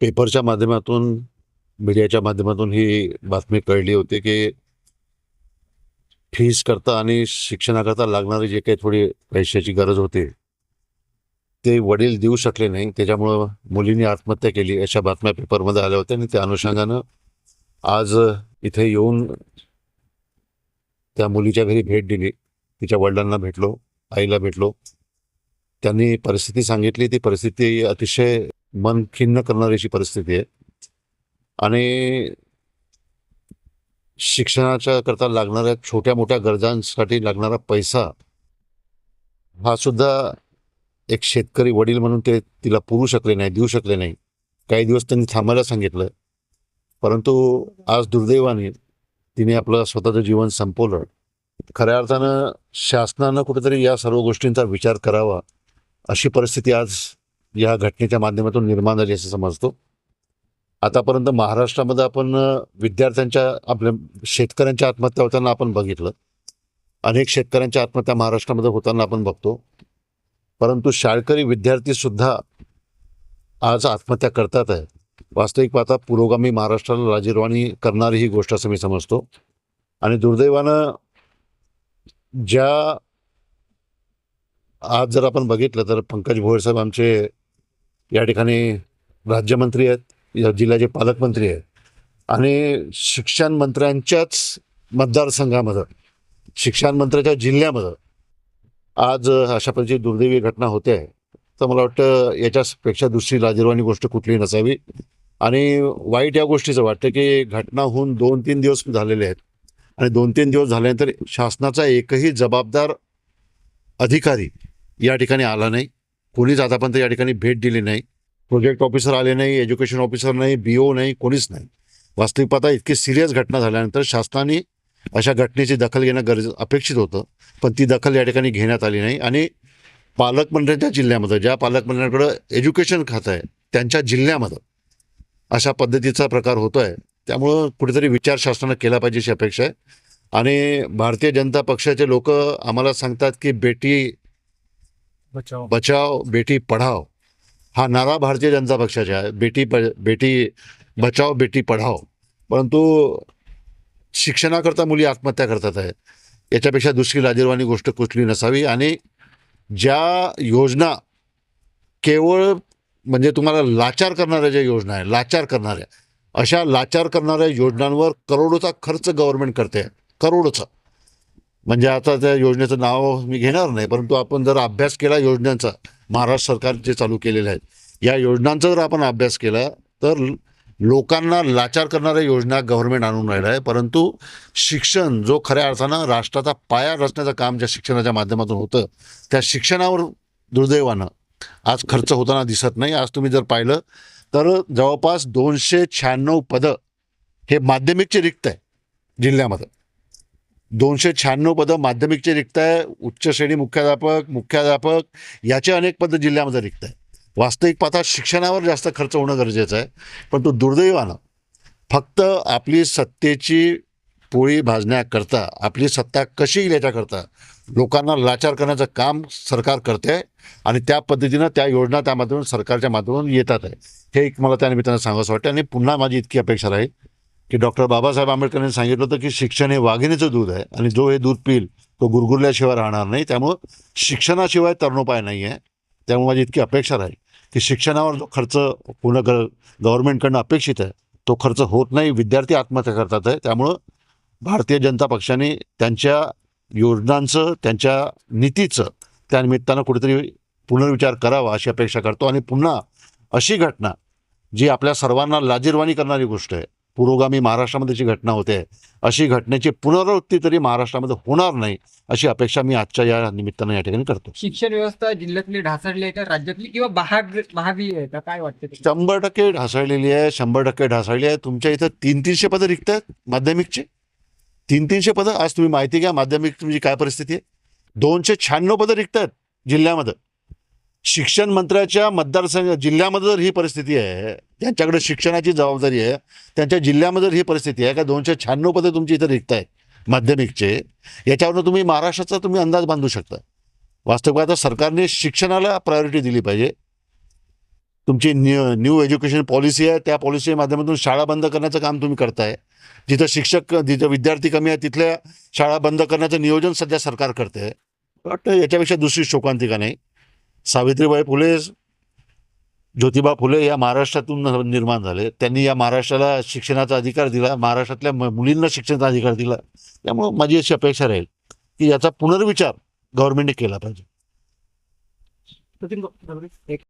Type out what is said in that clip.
पेपरच्या माध्यमातून मीडियाच्या माध्यमातून ही बातमी कळली होती की फीस करता आणि शिक्षणाकरता लागणारी जे काही थोडी पैशाची गरज होती ते वडील देऊ शकले नाही. त्याच्यामुळं मुलींनी आत्महत्या केली. अशा बातम्या पेपरमध्ये आल्या होत्या आणि त्या अनुषंगानं आज इथे येऊन त्या मुलीच्या घरी भेट दिली. तिच्या वडिलांना भेटलो आईला भेटलो. त्यांनी परिस्थिती सांगितली. ती परिस्थिती अतिशय मन खिन्न करणारी अशी परिस्थिती आहे. आणि शिक्षणाच्या करता लागणाऱ्या छोट्या मोठ्या गरजांसाठी लागणारा पैसा हा सुद्धा एक शेतकरी वडील म्हणून ते तिला पुरू शकले नाही देऊ शकले नाही. काही दिवस त्यांनी थांबायला सांगितलं. परंतु आज दुर्दैवाने तिने आपलं स्वतःचं जीवन संपवलं. खऱ्या अर्थानं शासनानं कुठेतरी या सर्व गोष्टींचा विचार करावा अशी परिस्थिती आज या घटनेच्या माध्यमातून निर्माण झाली असं समजतो. आतापर्यंत महाराष्ट्रामध्ये आपण विद्यार्थ्यांच्या आपल्या शेतकऱ्यांच्या आत्महत्या होताना आपण बघितलं. अनेक शेतकऱ्यांच्या आत्महत्या महाराष्ट्रामध्ये होताना आपण बघतो. परंतु शाळकरी विद्यार्थी सुद्धा आज आत्महत्या करतात आहे. वास्तविक पाहता पुरोगामी महाराष्ट्राला राजीरवाणी करणारी ही गोष्ट असं मी समजतो. आणि दुर्दैवानं ज्या आज जर आपण बघितलं तर पंकज भोयर साहेब आमचे या ठिकाणी राज्यमंत्री आहेत या जिल्ह्याचे पालकमंत्री आहेत आणि शिक्षण मंत्र्यांच्याच मतदारसंघामध्ये शिक्षण मंत्र्याच्या जिल्ह्यामध्ये आज अशा प्रकारची दुर्दैवी घटना होते आहे. तर मला वाटतं याच्यापेक्षा दुसरी लाजीरवाणी गोष्ट कुठलीही नसावी. आणि वाईट या गोष्टीचं वाटतं की घटना होऊन दोन तीन दिवस झालेले आहेत. आणि दोन तीन दिवस झाल्यानंतर शासनाचा एकही जबाबदार अधिकारी या ठिकाणी आला नाही. कोणीच आतापर्यंत या ठिकाणी भेट दिली नाही. प्रोजेक्ट ऑफिसर आले नाही एज्युकेशन ऑफिसर नाही बी ओ नाही कोणीच नाही. वास्तविक पाहता इतकी सिरियस घटना झाल्यानंतर शासनाने अशा घटनेची दखल घेणं गरजे अपेक्षित होतं. पण ती दखल या ठिकाणी घेण्यात आली नाही आणि पालकमंत्र्यांच्या जिल्ह्यामध्ये ज्या पालकमंत्र्यांकडं एज्युकेशन खातं आहे त्यांच्या जिल्ह्यामध्ये अशा पद्धतीचा प्रकार होतो आहे त्यामुळं कुठेतरी विचार शासनानं केला पाहिजे अशी अपेक्षा आहे. आणि भारतीय जनता पक्षाचे लोक आम्हाला सांगतात की बेटी बचाव. बचाव बेटी पढाव. हा नारा भारतीय जनता पक्षाचा आहे. बेटी बेटी बचाव बेटी पढाव. परंतु शिक्षणाकरता मुली आत्महत्या करतात आहे याच्यापेक्षा दुसरी लाजीरवाणी गोष्ट कुठली नसावी. आणि ज्या योजना केवळ म्हणजे तुम्हाला लाचार करणाऱ्या ज्या योजना आहे लाचार करणाऱ्या अशा लाचार करणाऱ्या योजनांवर करोडोचा खर्च गव्हर्नमेंट करते. करोडोचा. म्हणजे आता त्या योजनेचं नाव मी घेणार नाही परंतु आपण जर अभ्यास केला योजनांचा महाराष्ट्र सरकार जे चालू केलेले आहेत या योजनांचा जर आपण अभ्यास केला तर लोकांना लाचार करणाऱ्या योजना गव्हर्नमेंट आणून राहिलं आहे परंतु शिक्षण जो खऱ्या अर्थानं राष्ट्राचा पाया रचण्याचं काम ज्या शिक्षणाच्या माध्यमातून होतं त्या शिक्षणावर दुर्दैवानं आज खर्च होताना दिसत नाही. आज तुम्ही जर पाहिलं तर जवळपास दोनशे शहाण्णव पदं हे माध्यमिकचे रिक्त आहे जिल्ह्यामध्ये. दोनशे शहाण्णव पदं माध्यमिकचे रिक्त आहे उच्च श्रेणी मुख्याध्यापक मुख्याध्यापक याचे अनेक पदं जिल्ह्यामध्ये रिक्त आहे वास्तविक पाहता शिक्षणावर जास्त खर्च होणं गरजेचं आहे पण तो दुर्दैवानं फक्त आपली सत्तेची पोळी भाजण्याकरता आपली सत्ता कशी येईल याच्याकरता लोकांना लाचार करण्याचं काम सरकार करते आहे आणि त्या पद्धतीनं त्या योजना त्या माध्यमातून सरकारच्या माध्यमातून येतात आहे. हे एक मला त्या निमित्तानं सांगावंसं वाटतं आणि पुन्हा माझी इतकी अपेक्षा राहील. की डॉक्टर बाबासाहेब आंबेडकरांनी सांगितलं होतं की शिक्षण हे वाघिणीचं दूध आहे आणि जो हे दूध पिईल तो गुरगुरल्याशिवाय राहणार नाही. त्यामुळं शिक्षणाशिवाय तरणोपाय नाही आहे त्यामुळे माझी इतकी अपेक्षा राहील की शिक्षणावर जो खर्च पूर्ण ग गव्हर्नमेंटकडनं अपेक्षित आहे तो खर्च होत नाही. विद्यार्थी आत्महत्या करतात आहे त्यामुळं भारतीय जनता पक्षाने त्यांच्या योजनांचं त्यांच्या नीतीचं त्यानिमित्तानं कुठेतरी पुनर्विचार करावा अशी अपेक्षा करतो. आणि पुन्हा अशी घटना जी आपल्या सर्वांना लाजीरवाणी करणारी गोष्ट आहे पुरोगामी महाराष्ट्रामध्ये जी घटना होते अशी घटनेची पुनरावृत्ती तरी महाराष्ट्रामध्ये होणार नाही अशी अपेक्षा मी आजच्या या निमित्तानं या ठिकाणी करतो. शिक्षण व्यवस्था जिल्ह्यातली ढासळली आहे का? राज्यातली किंवा महाग महागली आहे का? काय वाटतं? शंभर टक्के ढासळलेली आहे शंभर टक्के ढासळली आहे. तुमच्या इथं तीन तीनशे पदं रिक्त आहेत माध्यमिकचे. तीन तीनशे पदं आज तुम्ही माहिती घ्या माध्यमिक तुमची काय परिस्थिती आहे? दोनशे शहाण्णव पदं रिक्त आहेत जिल्ह्यामध्ये. शिक्षण मंत्र्याच्या मतदारसंघ जिल्ह्यामध्ये जर ही परिस्थिती आहे त्यांच्याकडे शिक्षणाची जबाबदारी आहे त्यांच्या जिल्ह्यामध्ये जर ही परिस्थिती आहे का दोनशे शहाण्णव पदे तुमची इथं रिक्त आहेत माध्यमिकचे याच्यावरनं तुम्ही महाराष्ट्राचा तुम्ही अंदाज बांधू शकता. वास्तविक सरकारने शिक्षणाला प्रायोरिटी दिली पाहिजे. तुमची न्यू न्यू एज्युकेशन पॉलिसी आहे त्या पॉलिसीच्या माध्यमातून शाळा बंद करण्याचं काम तुम्ही करताय. जिथं शिक्षक जिथं विद्यार्थी कमी आहे तिथल्या शाळा बंद करण्याचं नियोजन सध्या सरकार करते आहे वाटतं याच्यापेक्षा दुसरी शोकांतिका नाही? सावित्रीबाई फुले ज्योतिबा फुले या महाराष्ट्रातून निर्माण झाले. त्यांनी या महाराष्ट्राला शिक्षणाचा अधिकार दिला महाराष्ट्रातल्या मुलींना शिक्षणाचा अधिकार दिला. त्यामुळं माझी अशी अपेक्षा राहील की याचा पुनर्विचार गव्हर्नमेंटने केला पाहिजे. एक